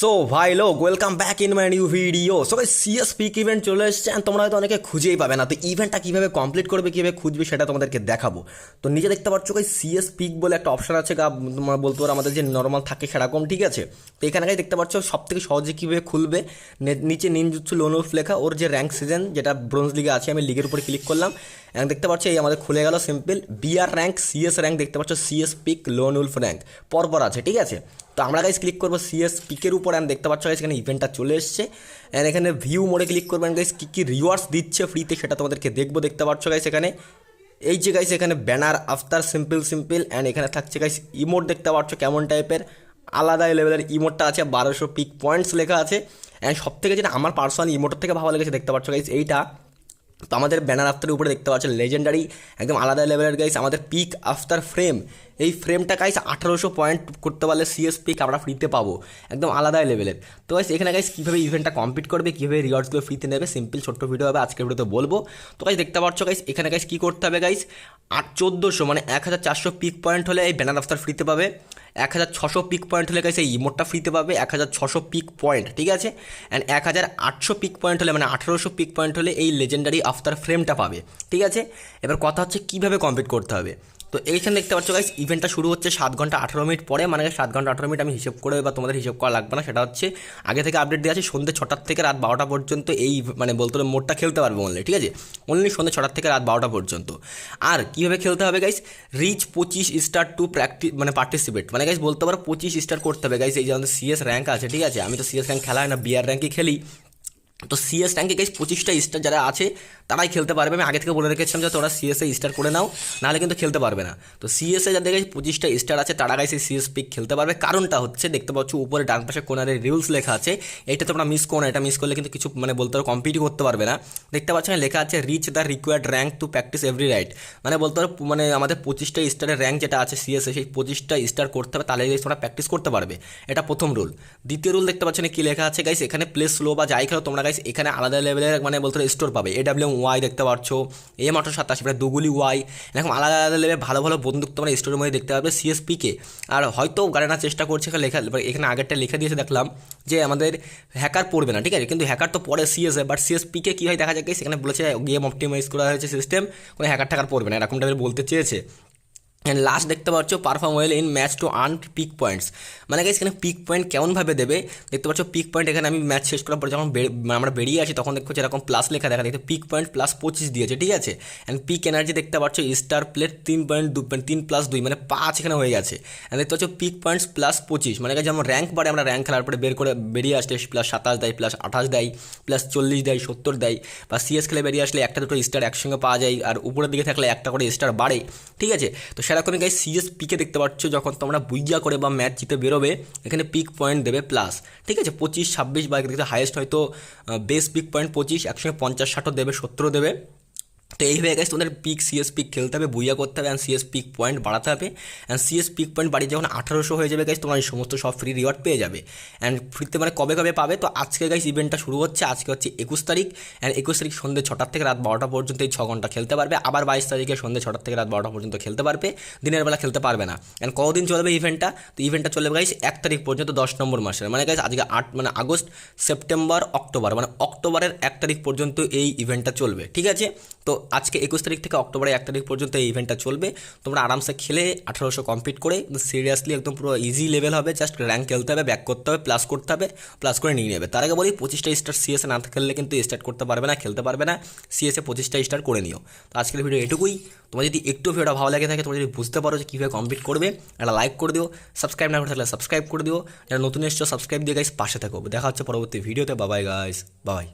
So ভাই লোক welcome back in my new video so ভাই সিএস পিক ইভেন্ট চলে এসছে and তোমরা হয়তো অনেকে খুঁজেই পাবে না। তো ইভেন্টটা কীভাবে কমপ্লিট করবে, কীভাবে খুঁজবে, সেটা তোমাদেরকে দেখাবো। তো নিজে দেখতে পাচ্ছ ভাই সিএস পিক বলে একটা অপশান আছে, গা, তোমার বলতে পারো, আমাদের যে নর্মাল থাকে সেরকম, ঠিক আছে? তো এখানে গাই দেখতে পাচ্ছ সব থেকে সহজে কীভাবে খুলবে নিচে নিনজুৎসু লোনুফ লেখা, ওর যে র্যাঙ্ক সিজন যেটা ব্রোঞ্জ লিগে আছে, আমি লিগের উপরে ক্লিক করলাম। এবং দেখতে পাচ্ছ, এই আমাদের খুলে গেল simple BR rank CS rank দেখতে পাচ্ছ CS peak lone wolf rank পরপর আছে, ঠিক আছে? তো আমরা গাইজ ক্লিক করব সিএস পিকের উপর অ্যান্ড দেখতে পাচ্ছ এখানে ইভেন্টটা চলে এসছে। অ্যান্ড এখানে ভিউ মোডে ক্লিক করবেন গাইজ কী কী রিওয়ার্ডস দিচ্ছে ফ্রিতে সেটা তোমাদেরকে দেখব, দেখতে পাচ্ছ গাইজ এখানে। এই যে গাইজ এখানে banner after simple simple and এখানে থাকছে গাইজ ইমোট দেখতে পাচ্ছ কেমন টাইপের আলাদা লেভেলের ইমোটটা আছে, বারোশো পিক পয়েন্টস লেখা আছে। অ্যান্ড সব থেকে যেটা আমার পার্সোনাল ইমোটের থেকে ভালো লেগেছে, দেখতে পাচ্ছ গাইজ এইটা। তো আমাদের ব্যানার আফতারের উপরে দেখতে পাচ্ছেন লেজেন্ডারি একদম আলাদা লেভেলের গাইস আমাদের পিক আফতার ফ্রেম এই ফ্রেমটা গাইস আঠারোশো পয়েন্ট করতে পারলে সিএস পিক আমরা ফ্রিতে পাবো। একদম আলাদা লেভেলের তো গাইস এখানে গাইস কীভাবে ইভেন্টটা কমপ্লিট করবে, কীভাবে রিওয়ার্ডসগুলো ফ্রিতে নেবে সিম্পল ছোট্ট ভিডিও হবে আজকের ভিডিওতে বলব। তো গাইস দেখতে পাচ্ছ গাইস এখানে গাইস কী করতে হবে গাইস আট, চোদ্দোশো মানে এক হাজার চারশো পিক পয়েন্ট হলে এই ব্যানার আফতার ফ্রিতে পাবে। এক হাজার ছশো পিক পয়েন্ট হলে গাইস এই ইমোটটা ফ্রিতে পাবে। এক হাজার ছশো পিক পয়েন্ট ঠিক আছে? অ্যান্ড এক হাজার আটশো পিক পয়েন্ট হলে মানে আঠারোশো পিক পয়েন্ট হলে এই লেজেন্ডারি আফতার ফ্রেমটা পাবে, ঠিক আছে? এবার কথা হচ্ছে কীভাবে কমপ্লিট করতে হবে। তো এইখানে দেখতে পাচ্ছ গাইস ইভেন্টটা শুরু হচ্ছে সাত ঘণ্টা আঠারো মিনিট পরে। মানে সাত ঘণ্টা আঠারো মিনিট আমি হিসেব করে বা তোমাদের হিসেব করা লাগবে না, সেটা হচ্ছে আগে থেকে আপডেট দেওয়া আছে সন্ধ্যে ছটার থেকে রাত বারোটা পর্যন্ত এই মানে বলতে হলে মোডটা খেলতে পারবে অনলি ঠিক আছে? অনলি সন্ধ্যে ছটার থেকে রাত বারোটা পর্যন্ত। আর কীভাবে খেলতে হবে গাইস রিচ পঁচিশ স্টার টু প্র্যাকটিস মানে পার্টিসিপেট মানে গাইস বলতে পারো পঁচিশ স্টার করতে হবে। গাইস এই যে আমাদের সিএস র্যাঙ্ক আছে, ঠিক আছে? আমি তো সিএস র্যাঙ্ক খেলা হয় না বিআর র্যাঙ্কই খেলি। তো সিএস র্যাঙ্কে গাইস পঁচিশটা স্টার যারা আছে, তারাই খেলতে পারবে। আমি আগে থেকে বলে রেখেছিলাম যে তোরা সিএসএ স্টার করে নাও, নাহলে কিন্তু খেলতে পারবে না। তো সিএসএ যাদের গাইস পঁচিশটা স্টার আছে, তারা এই সিএস পিক খেলতে পারবে। কারণটা হচ্ছে, দেখতে পাচ্ছ উপরে ডান পাশে কোনারে রিলস লেখা আছে। এটা তোমরা মিস করো না, এটা মিস করলে কিন্তু কিছু মানে বলতে পারো কম্পিট করতে পারবে না। দেখতে পাচ্ছ লেখা আছে reach the required rank to practice every right মানে বলতে পারো মানে আমাদের পঁচিশটা স্টারের র্যাঙ্ক যেটা আছে সিএসএ সেই পঁচিশটা স্টার করতে হবে, তাহলে তোমরা প্র্যাকটিস করতে পারবে। এটা প্রথম রুল দ্বিতীয় রুল দেখতে পাচ্ছ না কি লেখা আছে গাইস এখানে প্লে স্লো বা যাই খেলো, তোমরা গাইস এখানে আলাদা লেভেলের মানে বলতে স্টোর পাবে। এডাব্লিউ ওয়াই দেখতে পাচ্ছ এ আটশো সাতাশি মানে দুগুলি ওয়াই এরকম আলাদা আলাদা লেভেলে ভালো ভালো বন্দুক তোমরা স্টোরের মধ্যে দেখতে পাবে সিএসপিকে আর হয়তো গাড়ানোর চেষ্টা করছে, এখানে লেখা এবার এখানে আগেরটা লিখে দিয়েছে, দেখলাম যে আমাদের হ্যাকার পড়বে না, ঠিক আছে? কিন্তু হ্যাকার তো পড়ে সিএসএ বাট সিএসপিকে কী হয় দেখা যায় সেখানে বলেছে গেম অপটিমাইজ করা হয়েছে সিস্টেম কোনো হ্যাকার ট্যাকার পড়বে না এরকম টাইপের বলতে চেয়েছে। অ্যান্ড লাস্ট দেখতে পাচ্ছ perform well in match to earn peak points মানে গাইস এখানে পিক পয়েন্ট কেমনভাবে দেবে? দেখতে পাচ্ছ পিক পয়েন্ট এখানে আমি ম্যাচ শেষ করার পর যখন মানে আমরা বেরিয়ে আসি তখন পাচ্ছি এরকম প্লাস লেখা দেখা দেখতে পিক পয়েন্ট প্লাস পঁচিশ দিয়েছে, ঠিক আছে? অ্যান্ড পিক এনার্জি দেখতে পাচ্ছ স্টার প্লেট তিন পয়েন্ট দু পয়েন্ট তিন প্লাস দুই মানে পাঁচ এখানে হয়ে গেছে। অ্যান্ড দেখতে পাচ্ছ পিক পয়েন্টস প্লাস পঁচিশ। মানে গাইস যেমন র্যাঙ্ক বাড়ে, আমরা র্যাঙ্ক খেলার পরে বের করে, বেরিয়ে আসলে প্লাস সাতাশ দেয় প্লাস আঠাশ দেয় প্লাস চল্লিশ দেয়, সত্তর দেয়। বা সিএস খেলে বেরিয়ে আসলে একটা দুটো স্টার একসঙ্গে পাওয়া যায়, আর উপরের দিকে থাকলে একটা করে স্টার বাড়ে, ঠিক আছে? তো সেরকমই গাই সিএস পিকে দেখতে পাচ্ছ যখন তোমরা বুইয়া করে বা ম্যাচ জিতে বেরোবে, এখানে পিক পয়েন্ট দেবে প্লাস ঠিক আছে? পঁচিশ, ছাব্বিশ বা দেখতে হাইয়েস্ট হয়তো বেস পিক পয়েন্ট পঁচিশ একসঙ্গে পঞ্চাশ, ষাটও দেবে, সত্তরও দেবে। তো এইভাবে গেছে তোমাদের পিক সিএস পিক খেলতে হবে, বুইয়া করতে হবে অ্যান্ড সিএস পিক পয়েন্ট বাড়াতে হবে। অ্যান্ড সিএস পিক পয়েন্ট বাড়িয়ে যখন আঠারোশো হয়ে যাবে গাইস তোমরা এই সমস্ত সব ফ্রি রিওয়ার্ড পেয়ে যাবে। অ্যান্ড ফ্রিতে মানে কবে কবে পাবে? তো আজকে গাইস ইভেন্টটা শুরু হচ্ছে, আজকে হচ্ছে একুশ তারিখ। অ্যান্ড একুশ তারিখ সন্ধ্যে ছটার থেকে রাত বারোটা পর্যন্ত এই ছ ঘণ্টা খেলতে পারবে। আবার বাইশ তারিখে সন্ধ্যে ছটার থেকে রাত বারোটা পর্যন্ত খেলতে পারবে। দিনের বেলা খেলতে পারবে না। অ্যান্ড কতদিন চলবে ইভেন্টটা তো ইভেন্টটা চলবে গাইস এক তারিখ পর্যন্ত দশ নম্বর মাসের। মানে গাইস আজকে আট মানে আগস্ট, সেপ্টেম্বর, অক্টোবর মানে অক্টোবরের এক তারিখ পর্যন্ত এই ইভেন্টটা চলবে। ঠিক আছে? তো আজকে একুশ তারিখ থেকে অক্টোবরের এক তারিখ পর্যন্ত এই ইভেন্টটা চলবে। তোমরা আরামসে খেলে আঠারোশো কমপ্লিট করে সিরিয়াসলি একদম পুরো ইজি লেভেল হবে জাস্ট র্যাঙ্ক খেলতে হবে ব্যাক করতে হবে প্লাস করতে হবে প্লাস করে নিয়ে নেবে। তার আগে বলি, পঁচিশটা স্টার সিএসএ না খেললে কিন্তু স্টার্ট করতে পারবে না, খেলতে পারবে না। সিএসএ পঁচিশটা স্টার করে নিও। তো আজকের ভিডিও এটুকুই। তোমার যদি একটু ভিডিওটা ভালো লাগে থাকে, তোমরা যদি বুঝতে পারো যে কীভাবে কমপ্লিট করবে, একটা লাইক করে দিও সাবস্ক্রাইব না করে থাকলে সাবস্ক্রাইব করে দিও। যারা নতুন এসছো সাবস্ক্রাইব দিয়ে গাইস পাশে থাকো। দেখা হচ্ছে পরবর্তী ভিডিওতে বাবাই গাইস বাবাই